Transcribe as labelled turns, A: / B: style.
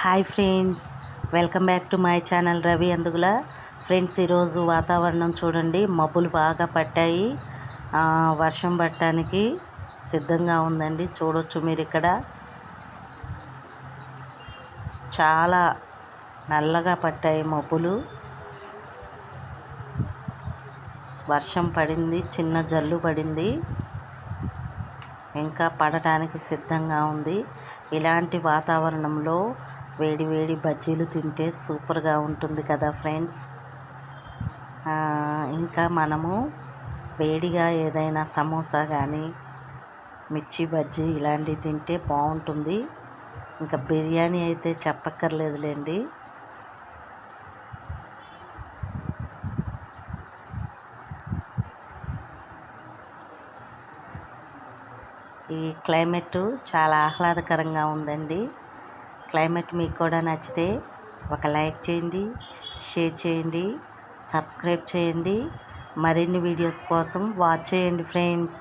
A: Hi friends welcome back to my channel Ravi Andugula. Friends ఈరోజు వాతావరణం చూడండి మబ్బులు బాగా పట్టాయి. వర్షం పట్టడానికి సిద్ధంగా ఉందండి చూడొచ్చు మీరు ఇక్కడ. చాలా నల్లగా పట్టాయి మబ్బులు. వర్షం పడింది చిన్న జల్లు పడింది. ఇంకా పడటానికి సిద్ధంగా ఉంది. ఇలాంటి వాతావరణంలో వేడి వేడి బజ్జీలు తింటే సూపర్గా ఉంటుంది కదా ఫ్రెండ్స్. ఇంకా మనము వేడిగా ఏదైనా సమోసా కానీ మిర్చి బజ్జీ ఇలాంటివి తింటే బాగుంటుంది. ఇంకా బిర్యానీ అయితే చెప్పక్కర్లేదులేండి. ఈ క్లైమేట్ చాలా ఆహ్లాదకరంగా ఉందండి. క్లైమేట్ మీకు కూడా నచ్చితే ఒక లైక్ చేయండి షేర్ చేయండి సబ్స్క్రైబ్ చేయండి. మరిన్ని వీడియోస్ కోసం వాచ్ చేయండి ఫ్రెండ్స్.